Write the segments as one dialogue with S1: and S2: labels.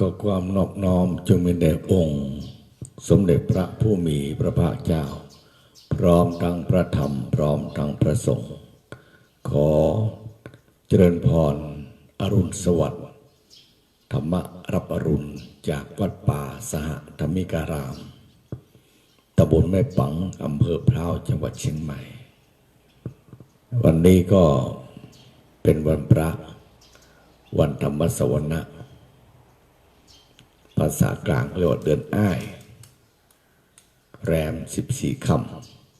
S1: ก็ความนอบน้อมจงมีแด่องค์ สมเด็จพระผู้มีพระภาคเจ้า พร้อมทั้งพระธรรมพร้อมทั้งพระสงฆ์ขอเจริญพร อรุณสวัสดิ์ธรรมรับอรุณจากวัดป่าสหธรรมิการาม ตำบลแม่ปังอำเภอพร้าวจังหวัดเชียงใหม่ วันนี้ก็เป็นวันพระ วันธรรมสวนะ ภาษากลางเรียกว่าเดือนอ้าย แรมสิบสี่ค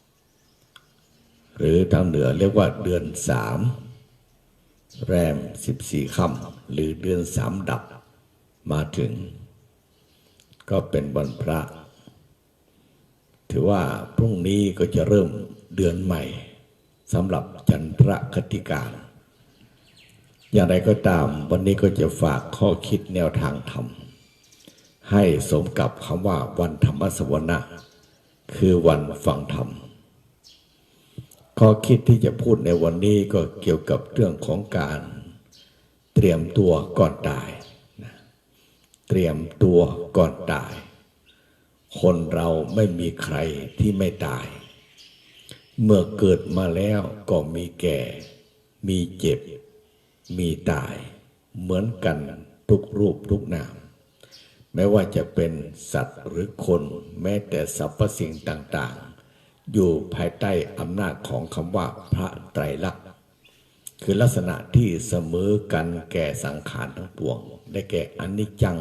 S1: ำหรือทางเหนือเรียกว่าเดือนสามแรมสิบสี่คำหรือเดือนสามดับมาถึง ก็เป็นวันพระ ถือว่าพรุ่งนี้ก็จะเริ่มเดือนใหม่สำหรับจันทรคติการอย่างไรก็ตามวันนี้ก็จะฝากข้อคิดแนวทางธรรม ให้สมกับคำว่าวันธรรมสวนะคือวันฟังธรรมข้อคิดที่จะพูดในวันนี้ก็เกี่ยวกับเรื่องของการเตรียมตัวก่อนตายนะเตรียมตัวก่อนตาย คนเราไม่มีใครที่ไม่ตาย เมื่อเกิดมาแล้วก็มีแก่ มีเจ็บ มีตาย เหมือนกันทุกรูปทุกนาม ไม่ว่าจะเป็นสัตว์หรือคนแม้แต่สรรพสิ่งต่างๆ อยู่ภายใต้อำนาจของคำว่าพระไตรลักษณ์คือลักษณะที่เสมอกันแก่สังขารทั้งปวง ได้แก่อนิจจัง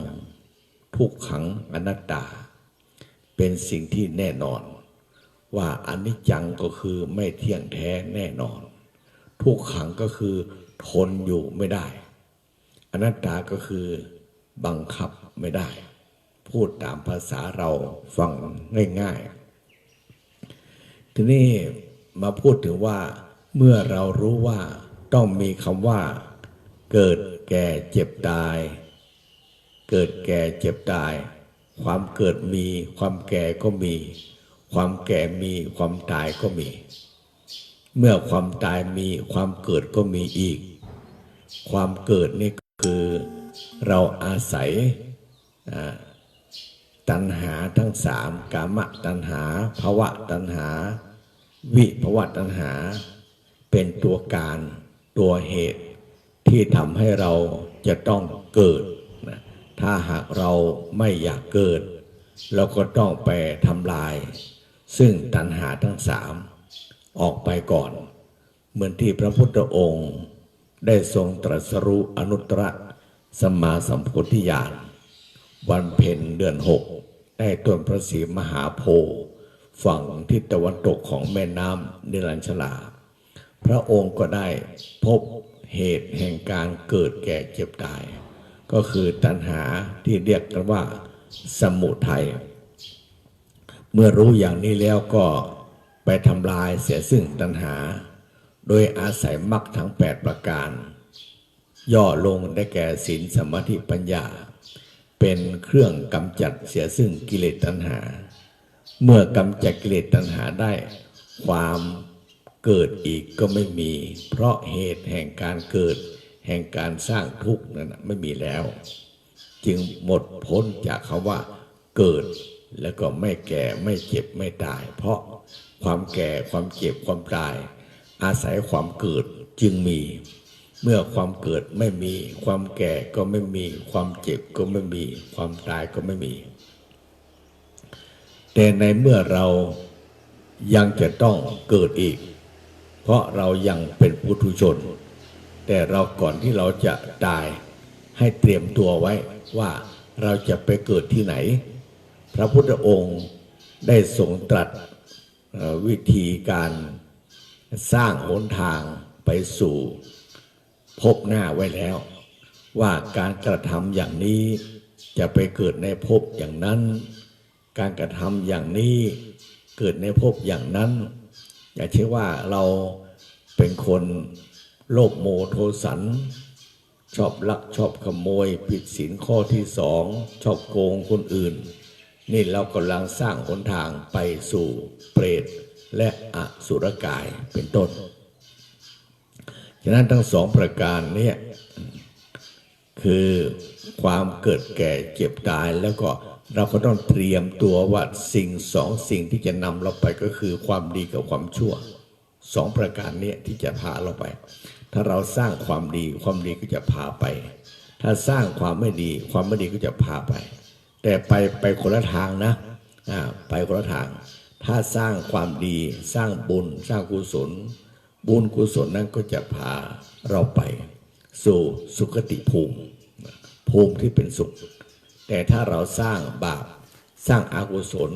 S1: ทุกขังอนัตตา เป็นสิ่งที่แน่นอน ว่าอนิจจังก็คือไม่เที่ยงแท้แน่นอน ทุกขังก็คือทนอยู่ไม่ได้ อนัตตาก็คือบังคับไม่ได้ พูดตามภาษาเราฟังง่ายๆ ทีนี้มาพูดถึงว่า เมื่อเรารู้ว่าต้องมีคำว่า เกิดแก่เจ็บตาย เกิดแก่เจ็บตาย ความเกิดมี ความแก่ก็มี ความแก่มี ความตายก็มี เมื่อความตายมีความเกิดก็มีอีก ความเกิดนี่คือเราอาศัยอ่า ตัณหาทั้งสามกามตัณหาภวะตัณหา วิภวะตัณหา เป็นตัวการตัวเหตุที่ทำให้เราจะต้องเกิดนะถ้าหากเราไม่อยากเกิด เราก็ต้องไปทำลาย ซึ่งตัณหาทั้งสามออกไปก่อน เหมือนที่พระพุทธองค์ได้ทรงตรัสรู้อนุตตรสัมมาสัมพุทธิญาณ วันเพ็ญเดือนหกได้ต้นพระศรีมหาโพธิ์ฝั่งทิศตะวันตกของแม่น้ำนิรัญชลา พระองค์ก็ได้พบเหตุแห่งการเกิดแก่เจ็บตาย ก็คือตัณหาที่เรียกกันว่าสมุทัยเมื่อรู้อย่างนี้แล้วก็ไปทำลายเสียซึ่งตัณหา โดยอาศัยมรรคทั้ง 8 ประการ ย่อลงได้แก่ศีลสมาธิปัญญา เป็นเครื่องกำจัดเสียซึ่งกิเลสตัณหา เมื่อกำจัดกิเลสตัณหาได้ ความเกิดอีกก็ไม่มี เพราะเหตุแห่งการเกิด แห่งการสร้างทุกข์นั้นไม่มีแล้ว จึงหมดพ้นจากคำว่า เกิดแล้วก็ไม่แก่ไม่เจ็บไม่ตาย เพราะความแก่ความเจ็บความตาย อาศัยความเกิดจึงมี เมื่อความเกิดไม่มี ความแก่ก็ไม่มี ความเจ็บก็ไม่มี ความตายก็ไม่มี แต่ในเมื่อเรายังจะต้องเกิดอีก เพราะเรายังเป็นปุถุชน แต่เราก่อนที่เราจะตายให้เตรียมตัวไว้ว่าเราจะไปเกิดที่ไหน พระพุทธองค์ได้ทรงตรัสวิธีการสร้างหนทางไปสู่ พบหน้าไว้แล้ว ว่าการกระทำอย่างนี้จะไปเกิดในภพอย่างนั้น การกระทำอย่างนี้เกิดในภพอย่างนั้น อย่าเชื่อว่าเราเป็นคนโลภโมโทสัน ชอบลักชอบขโมย ผิดศีลข้อที่สองชอบโกงคนอื่น นี่เรากำลังสร้างหนทางไปสู่เปรตและอสุรกายเป็นต้น ฉะนั้นทั้งสองประการเนี่ยคือความเกิดแก่เจ็บตายแล้วก็เราก็ต้องเตรียมตัวว่าสิ่งสองสิ่งที่จะนำเราไปก็คือความดีกับความชั่วสองประการนี้ที่จะพาเราไป ถ้าเราสร้างความดีความดีก็จะพาไป ถ้าสร้างความไม่ดีความไม่ดีก็จะพาไป แต่ไปไปคนละทางนะไปคนละทาง ถ้าสร้างความดีสร้างบุญสร้างกุศล บุญกุศลนั้นก็จะพาเราไป สู่สุคติภูมิ ภูมิที่เป็นสุข แต่ถ้าเราสร้างบาปสร้างอากุศล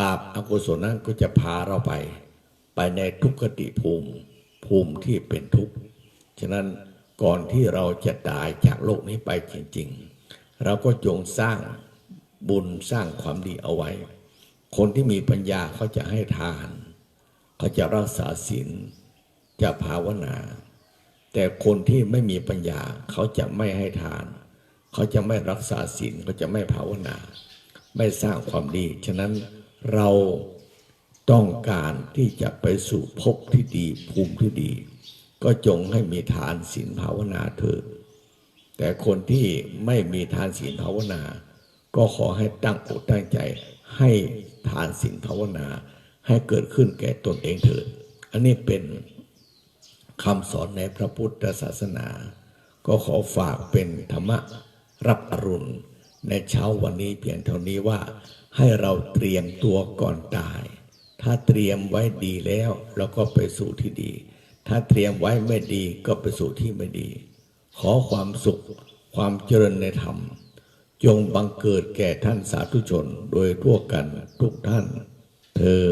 S1: บาปอากุศลนั้นก็จะพาเราไป ไปในทุกขติภูมิ ภูมิที่เป็นทุกข์ฉะนั้นก่อนที่เราจะตายจากโลกนี้ไปจริง ๆ เราก็จงสร้างบุญสร้างความดีเอาไว้ คนที่มีปัญญาเขาจะให้ทาน เขาจะรักษาศีล จะภาวนา แต่คนที่ไม่มีปัญญา เขาจะไม่ให้ทาน เขาจะไม่รักษาศีลเขาจะไม่ภาวนา ไม่สร้างความดี ฉะนั้นเราต้องการที่จะไปสู่ภพที่ดีภูมิที่ดี ก็จงให้มีทานศีลภาวนาเถิดแต่คนที่ไม่มีทานศีลภาวนา ก็ขอให้ตั้งอกตั้งใจให้ทานศีลภาวนา ให้เกิดขึ้นแก่ตนเองเถิด อันนี้เป็น คำสอนในพระพุทธศาสนา ก็ขอฝากเป็นธรรมะรับอรุณ ในเช้าวันนี้เพียงเท่านี้ว่าให้เราเตรียมตัวก่อนตาย ถ้าเตรียมไว้ดีแล้วเราก็ไปสู่ที่ดี ถ้าเตรียมไว้ไม่ดีก็ไปสู่ที่ไม่ดี ขอความสุข ความเจริญในธรรม จงบังเกิดแก่ท่านสาธุชนโดยทั่วกันทุกท่านเทิน